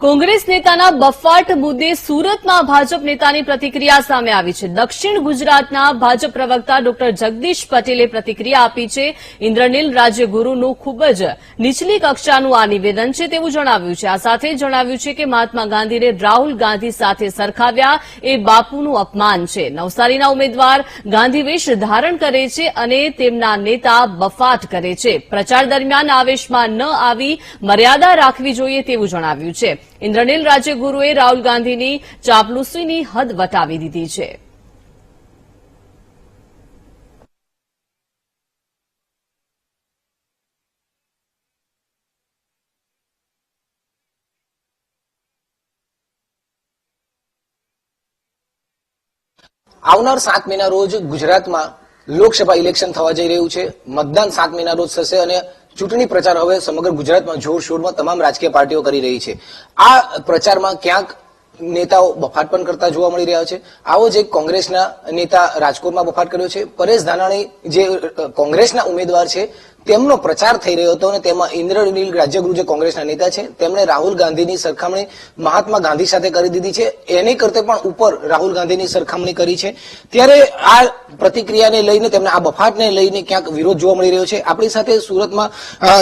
કોંગ્રેસ નેતાના બફાટ મુદ્દે સુરતમાં ભાજપ નેતાની પ્રતિક્રિયા સામે આવી છે. દક્ષિણ ગુજરાતના ભાજપ પ્રવક્તા ડોક્ટર જગદીશ પટેલે પ્રતિક્રિયા આપી છે. ઇન્દ્રનીલ રાજ્યગુરુનું ખૂબ જ નીચલી કક્ષાનું આ નિવેદન છે તેવું જણાવ્યું છે. આ સાથે જણાવ્યું છે કે મહાત્મા ગાંધીને રાહુલ ગાંધી સાથે સરખાવ્યા એ બાપુનું અપમાન છે. નવસારીના ઉમેદવાર ગાંધીવેશ ધારણ કરે છે અને તેમના નેતા બફાટ કરે છે. પ્રચાર દરમિયાન આવેશમાં ન આવી મર્યાદા રાખવી જોઈએ તેવું જણાવ્યું છે. ઇન્દ્રનીલ રાજ્યગુરુએ રાહુલ ગાંધીની ચાપલુસીની હદ વટાવી દીધી છે. આવનાર સાત મહિના રોજ ગુજરાતમાં લોકસભા ઇલેક્શન થવા જઈ રહ્યું છે. મતદાન સાત મહિના રોજ થશે અને ચૂંટણી પ્રચાર હવે સમગ્ર ગુજરાતમાં જોરશોરમાં તમામ રાજકીય પાર્ટીઓ કરી રહી છે. આ પ્રચારમાં ક્યાંક નેતાઓ બફાટ પણ કરતા જોવા મળી રહ્યા છે. આવો જ એક કોંગ્રેસના નેતા રાજકોટમાં બફાટ કર્યો છે. પરેશ ધાનાણી જે કોંગ્રેસના ઉમેદવાર છે, તેમનો પ્રચાર થઈ રહ્યો હતો અને તેમાં ઇન્દ્રનીલ રાજ્યગુરુ જે કોંગ્રેસના નેતા છે, તેમણે રાહુલ ગાંધીની સરખામણી મહાત્મા ગાંધી સાથે કરી દીધી છે. એની કરતે પણ ઉપર રાહુલ ગાંધીની સરખામણી કરી છે. ત્યારે આ પ્રતિક્રિયાને લઈને, તેમને આ બફાટને લઈને ક્યાંક વિરોધ જોવા મળી રહ્યો છે. આપણી સાથે સુરતમાં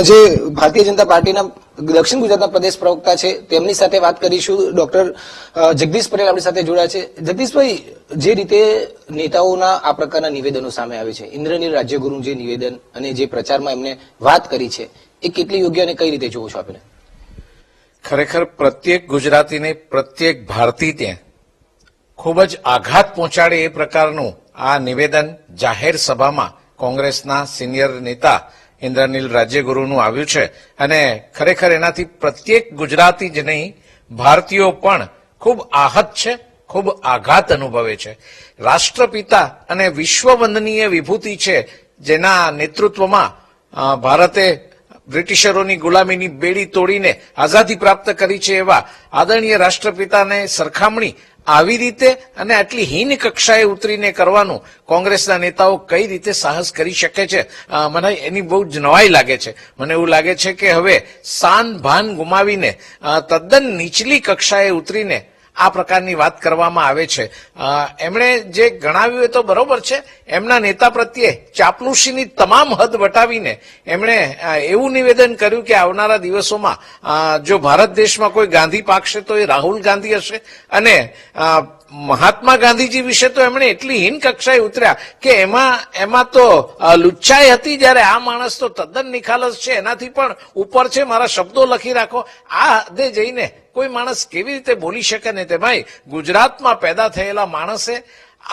જે ભારતીય જનતા પાર્ટીના દક્ષિણ ગુજરાતના પ્રદેશ પ્રવક્તા છે. તેમની સાથે વાત કરીશું. ડોક્ટર જગદીશ પટેલ આપણી સાથે જોડાયા છે. જગદીશભાઈ, જે રીતે નેતાઓના આ પ્રકારના નિવેદનો સામે આવે છે ઇન્દ્રનીલ રાજ્યગુરુનું જે નિવેદન અને જે પ્રચારમાં એમને વાત કરી છે, એ કેટલી યોગ્ય અને કઈ રીતે જોવો છો આપણે ખરેખર પ્રત્યેક ગુજરાતીને પ્રત્યેક ભારતીયને ખૂબ જ આઘાત પહોંચાડે એ પ્રકારનું આ નિવેદન જાહેર સભામાં કોંગ્રેસના સિનિયર નેતા ઇન્દ્રનીલ રાજ્યગુરુનું આવ્યું છે. અને ખરેખર એનાથી પ્રત્યેક ગુજરાતી જ નહીં, ભારતીયો પણ ખૂબ આહત છે, ખૂબ આઘાત અનુભવે છે. રાષ્ટ્રપિતા અને વિશ્વવંદનીય વિભૂતિ છે જેના નેતૃત્વમાં ભારતે બ્રિટિશરોની ગુલામીની બેડી તોડીને આઝાદી પ્રાપ્ત કરી છે એવા આદરણીય રાષ્ટ્રપિતાને સરખામણી આવી રીતે અને આટલી હીન કક્ષાએ ઉતરીને કરવાનું કોંગ્રેસના નેતાઓ કઈ રીતે સાહસ કરી શકે છે? મને એની બહુ જ નવાઈ લાગે છે. મને એવું લાગે છે કે હવે શાન ભાન ગુમાવીને તદ્દન નીચલી કક્ષાએ ઉતરીને આ પ્રકારની વાત કરવામાં આવે છે. એમણે જે ગણાવ્યું એ તો બરોબર છે. એમના નેતા પ્રત્યે ચાપલુસીની તમામ હદ વટાવીને એમણે એવું નિવેદન કર્યું કે આવનારા દિવસોમાં જો ભારત દેશમાં કોઈ ગાંધી પાકશે તો એ રાહુલ ગાંધી હશે અને મહાત્મા ગાંધીજી વિશે તો એમણે એટલી હીન કક્ષાએ ઉતર્યા કે એમાં એમાં તો લુચ્ચાઈ હતી જ્યારે આ માણસ તો તદ્દન નિખાલસ છે. એનાથી પણ ઉપર છે. મારા શબ્દો લખી રાખો. આ હદે જઈને કોઈ માણસ કેવી રીતે બોલી શકે ને ભાઈ, ગુજરાતમાં પેદા થયેલા માણસે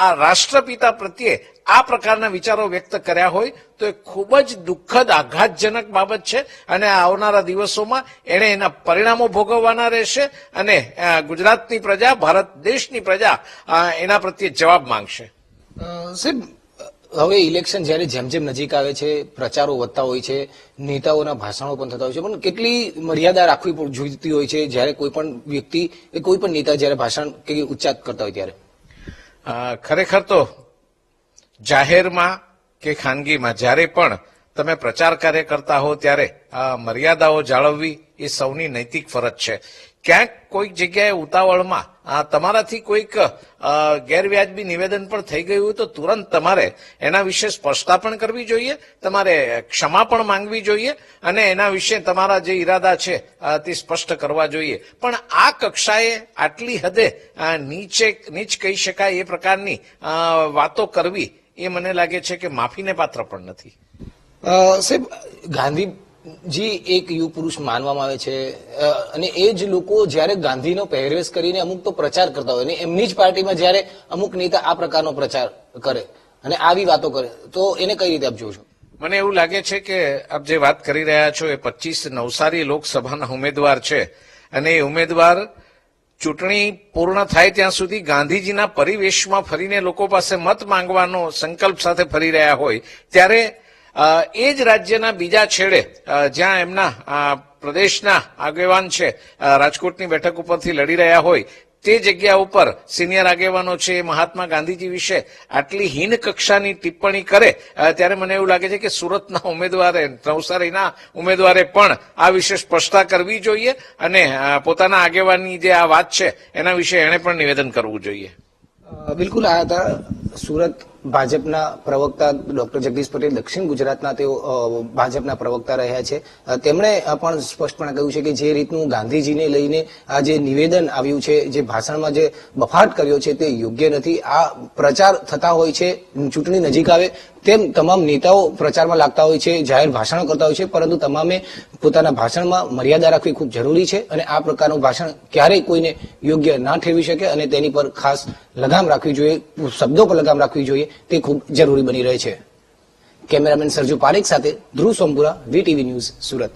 આ રાષ્ટ્રપિતા પ્રત્યે આ પ્રકારના વિચારો વ્યક્ત કર્યા હોય તો એ ખૂબ જ દુઃખદ, આઘાતજનક બાબત છે અને આવનારા દિવસોમાં એણે એના પરિણામો ભોગવવાના રહેશે અને ગુજરાતની પ્રજા, ભારત દેશની પ્રજા એના પ્રત્યે જવાબ માંગશે. સાહેબ, હવે ઇલેક્શન જ્યારે જેમ જેમ નજીક આવે છે, પ્રચારો વધતા હોય છે, નેતાઓના ભાષણો પણ થતા હોય છે, પણ કેટલી મર્યાદા રાખવી જોઈતી હોય છે જ્યારે કોઈ પણ વ્યક્તિ કે કોઈ પણ નેતા જ્યારે ભાષણ કે ઉચ્ચાર કરતા હોય ત્યારે? ખરેખર તો જાહેરમાં કે ખાનગીમાં જ્યારે પણ તમે પ્રચાર કાર્ય કરતા હો ત્યારે આ મર્યાદાઓ જાળવવી એ સૌની નૈતિક ફરજ છે. ક્યાંક કોઈક જગ્યાએ ઉતાવળમાં તમારાથી કોઈક ગેરવ્યાજબી નિવેદન પણ થઈ ગયું તો તુરંત તમારે એના વિશે સ્પષ્ટતા પણ કરવી જોઈએ, તમારે ક્ષમા પણ માંગવી જોઈએ અને એના વિશે તમારા જે ઈરાદા છે તે સ્પષ્ટ કરવા જોઈએ. પણ આ કક્ષાએ આટલી હદે નીચે, નીચ કહી શકાય એ પ્રકારની વાતો કરવી એ મને લાગે છે કે માફીને પાત્ર પણ નથી. સાહેબ સાહેબ ગાંધીજી એક યુગ પુરુષ માનવામાં આવે છે અને એ જ લોકો જ્યારે ગાંધીનો પહેરવેશ કરીને અમુક તો પ્રચાર કરતા હોય, અને એમની જ પાર્ટીમાં જ્યારે અમુક નેતા આ પ્રકારનો પ્રચાર કરે અને આવી વાતો કરે, તો એને કઈ રીતે આપ જોવો છો? મને એવું લાગે છે કે આપ જે વાત કરી રહ્યા છો એ પચીસ નવસારી લોકસભાના ઉમેદવાર છે, અને એ ઉમેદવાર ચૂંટણી પૂર્ણ થાય ત્યાં સુધી ગાંધીજીના પરિવેશમાં ફરીને લોકો પાસે મત માંગવાનો સંકલ્પ સાથે ફરી રહ્યા હોય, ત્યારે એ જ રાજ્યના બીજા છેડે જ્યાં એમના પ્રદેશના આગેવાન છે રાજકોટની બેઠક ઉપરથી લડી રહ્યા હોય, તે જગ્યા ઉપર સિનિયર આગેવાનો છે મહાત્મા ગાંધીજી વિશે આટલી હીન કક્ષાની ટિપ્પણી કરે ત્યારે મને એવું લાગે છે કે સુરતના ઉમેદવારે, નવસારીના ઉમેદવારે પણ આ વિશે સ્પષ્ટતા કરવી જોઈએ અને પોતાના આગેવાનની જે આ વાત છે, એના વિશે એણે પણ નિવેદન કરવું જોઈએ. બિલકુલ આ હતા, સુરત ભાજપના પ્રવક્તા ડોક્ટર જગદીશ પટેલ દક્ષિણ ગુજરાતના તેઓ ભાજપના પ્રવક્તા રહ્યા છે. તેમણે પણ સ્પષ્ટપણે કહ્યું છે કે જે રીતનું ગાંધીજીને લઈને આ જે નિવેદન આવ્યું છે, જે ભાષણમાં જે બફાટ કર્યો છે તે યોગ્ય નથી. આ પ્રચાર થતા હોય છે, ચૂંટણી નજીક આવે તેમ તમામ નેતાઓ પ્રચારમાં લાગતા હોય છે, જાહેર ભાષણો કરતા હોય છે, પરંતુ તમામે પોતાના ભાષણમાં મર્યાદા રાખવી ખૂબ જરૂરી છે અને આ પ્રકારનું ભાષણ ક્યારેય કોઈને યોગ્ય ના ઠેવી શકે અને તેની પર ખાસ લગામ રાખવી જોઈએ, શબ્દો પર લગામ રાખવી જોઈએ. તે ખૂબ જરૂરી બની રહે છે. કેમેરામેન સરજુ પારેખ સાથે ધ્રુવ સોમપુરા વીટીવી ન્યૂઝ સુરત.